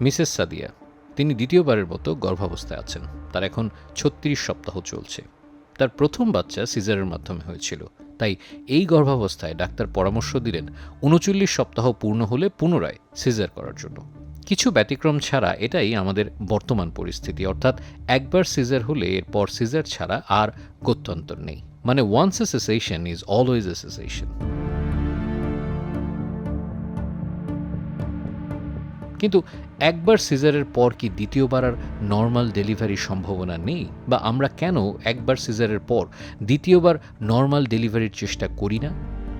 Mrs Sadia, তিনি দ্বিতীয়বারের মতো গর্ভাবস্থায় আছেন। তার এখন ছত্রিশ সপ্তাহ চলছে। তার প্রথম বাচ্চা সিজারের মাধ্যমে হয়েছিল। তাই এই গর্ভাবস্থায় ডাক্তার পরামর্শ দিলেন উনচল্লিশ সপ্তাহ পূর্ণ হলে পুনরায় সিজার করার জন্য। কিছু ব্যতিক্রম ছাড়া এটাই আমাদের বর্তমান পরিস্থিতি। অর্থাৎ একবার সিজার হলে এরপর সিজার ছাড়া আর গত্যন্তর নেই। মানে once a C section is always a C section কিন্তু একবার সিজারের পর কি দ্বিতীয়বার আর নর্মাল ডেলিভারির সম্ভাবনা নেই? বা আমরা কেন একবার সিজারের পর দ্বিতীয়বার নর্মাল ডেলিভারির চেষ্টা করি না?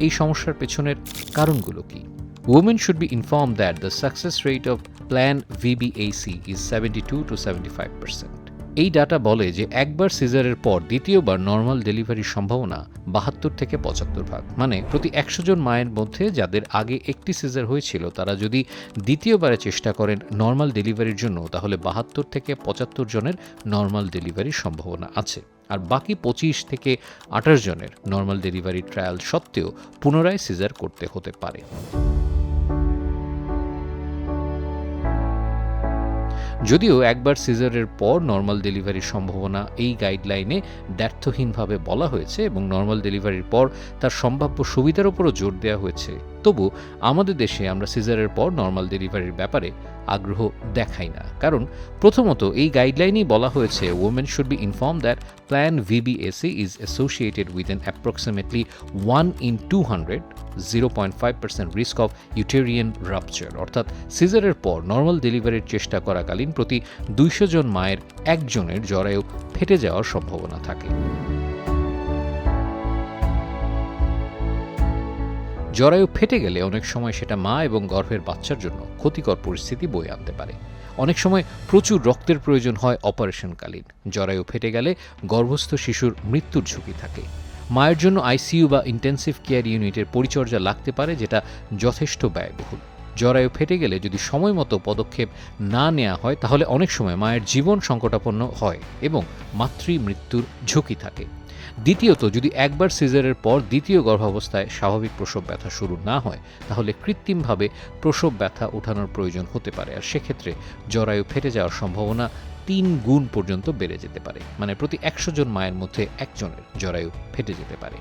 এই সমস্যার পেছনের কারণগুলো কি? Women inform that informed success rate of plan of Plan VBAC is 72 to 75 percent. এই ডাটা বলে যে একবার সিজারের পর দ্বিতীয়বার নর্মাল ডেলিভারির সম্ভাবনা বাহাত্তর থেকে পঁচাত্তর ভাগ। মানে প্রতি একশো জন মায়ের মধ্যে যাদের আগে একটি সিজার হয়েছিল, তারা যদি দ্বিতীয়বারে চেষ্টা করেন নর্মাল ডেলিভারির জন্য, তাহলে বাহাত্তর থেকে পঁচাত্তর জনের নর্মাল ডেলিভারির সম্ভাবনা আছে। আর বাকি পঁচিশ থেকে আঠাশ জনের নর্মাল ডেলিভারি ট্রায়াল সত্ত্বেও পুনরায় সিজার করতে হতে পারে। যদিও একবার সিজারের পর নর্মাল ডেলিভারির সম্ভাবনা এই গাইডলাইনে দ্ব্যর্থহীনভাবে বলা হয়েছে এবং নর্মাল ডেলিভারির পর তার সম্ভাব্য সুবিধার উপরও জোর দেওয়া হয়েছে। তবু আমাদের দেশে আমরা সিজারের পর নর্মাল ডেলিভারির ব্যাপারে আগ্রহ দেখাই না। কারণ প্রথমত এই গাইডলাইনেই বলা হয়েছে women should be inform that plan VBAC is associated with an approximately one in two hundred zero point five percent risk of uterine rupture অর্থাৎ সিজারের পর নর্মাল ডেলিভারির চেষ্টা করাকালীন প্রতি দুইশো জন মায়ের একজনের জরায়ু ফেটে যাওয়ার সম্ভাবনা থাকে। জরায়ু ফেটে গেলে অনেক সময় সেটা মা এবং গর্ভের বাচ্চার জন্য ক্ষতিকর পরিস্থিতি বয়ে আনতে পারে। অনেক সময় প্রচুর রক্তের প্রয়োজন হয় অপারেশনকালীন। জরায়ু ফেটে গেলে গর্ভস্থ শিশুর মৃত্যুর ঝুঁকি থাকে। মায়ের জন্য আইসিইউ বা ইন্টেন্সিভ কেয়ার ইউনিটের পরিচর্যা লাগতে পারে যেটা যথেষ্ট ব্যয়বহুল। জরায়ু ফেটে গেলে যদি সময় মতো পদক্ষেপ না নেওয়া হয়, তাহলে অনেক সময় মায়ের জীবন সংকটাপন্ন হয় এবং মাতৃ মৃত্যুর ঝুঁকি থাকে। দ্বিতীয়ত, যদি একবার সিজারের পর দ্বিতীয় গর্ভাবস্থায় স্বাভাবিক প্রসব ব্যথা শুরু না হয়, তাহলে কৃত্রিমভাবে প্রসব ব্যথা ওঠানোর প্রয়োজন হতে পারে। আর সেক্ষেত্রে জরায়ু ফেটে যাওয়ার সম্ভাবনা তিন গুণ পর্যন্ত বেড়ে যেতে পারে। মানে প্রতি একশো জন মায়ের মধ্যে একজনের জরায়ু ফেটে যেতে পারে।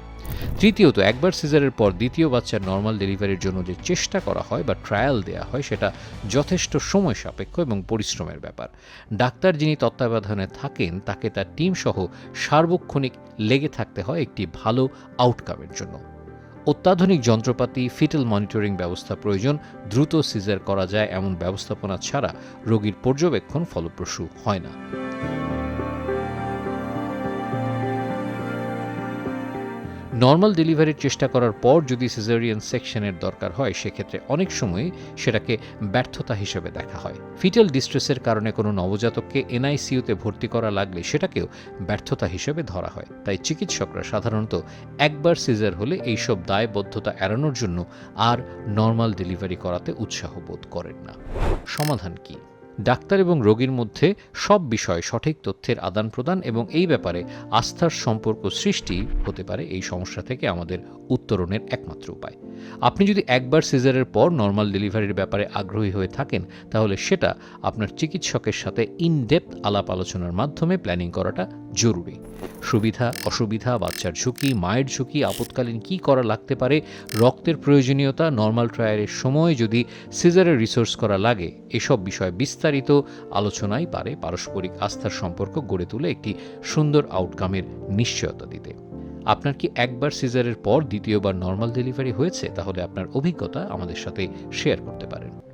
তৃতীয়ত, একবার সিজারের পর দ্বিতীয় বাচ্চার নর্মাল ডেলিভারির জন্য যে চেষ্টা করা হয় বা ট্রায়াল দেওয়া হয়, সেটা যথেষ্ট সময় সাপেক্ষ এবং পরিশ্রমের ব্যাপার। ডাক্তার যিনি তত্ত্বাবধানে থাকেন, তাকে তার টিম সহ সার্বক্ষণিক লেগে থাকতে হয় একটি ভালো আউটকামের জন্য। অত্যাধুনিক যন্ত্রপাতি ফিটেল মনিটরিং ব্যবস্থা প্রয়োজন, দ্রুত সিজার করা যায় এমন ব্যবস্থাপনা ছাড়া রোগীর পর্যবেক্ষণ ফলপ্রসূ হয় না। নর্মাল ডেলিভারির চেষ্টা করার পর যদি সিজারিয়ান সেকশনের দরকার হয়, সেক্ষেত্রে অনেক সময় সেটাকে ব্যর্থতা হিসেবে দেখা হয়। ফিটাল ডিস্ট্রেসের কারণে কোনো নবজাতককে এনআইসিইউতে ভর্তি করা লাগলে সেটাকেও ব্যর্থতা হিসেবে ধরা হয়। তাই চিকিৎসকরা সাধারণত একবার সিজার হলে এইসব দায়বদ্ধতা এড়ানোর জন্য আর নর্মাল ডেলিভারি করাতে উৎসাহ বোধ করেন না। সমাধান কী? ডাক্তার এবং রোগীর মধ্যে সব বিষয়ে সঠিক তথ্যের আদান প্রদান এবং এই ব্যাপারে আস্থার সম্পর্ক সৃষ্টি হতে পারে এই সমস্যা থেকে আমাদের উত্তরণের একমাত্র উপায়। আপনি যদি একবার সিজারের পর নর্মাল ডেলিভারির ব্যাপারে আগ্রহী হয়ে থাকেন, তাহলে সেটা আপনার চিকিৎসকের সাথে ইনডেপথ আলাপ আলোচনার মাধ্যমে প্ল্যানিং করাটা জরুরি। সুবিধা, অসুবিধা, বাচ্চার ঝুঁকি, মায়ের ঝুঁকি, আপৎকালীন কী করা লাগতে পারে, রক্তের প্রয়োজনীয়তা, নর্মাল ট্রায়ালের সময় যদি সিজারের রিসোর্স করা লাগে, এসব বিষয়ে বিস্তারিত আলোচনাই পারে পারস্পরিক আস্থার সম্পর্ক গড়ে তুলে একটি সুন্দর আউটকামের নিশ্চয়তা দিতে। আপনার কি একবার সিজারের পর দ্বিতীয়বার নর্মাল ডেলিভারি হয়েছে? তাহলে আপনার অভিজ্ঞতা আমাদের সাথে শেয়ার করতে পারেন।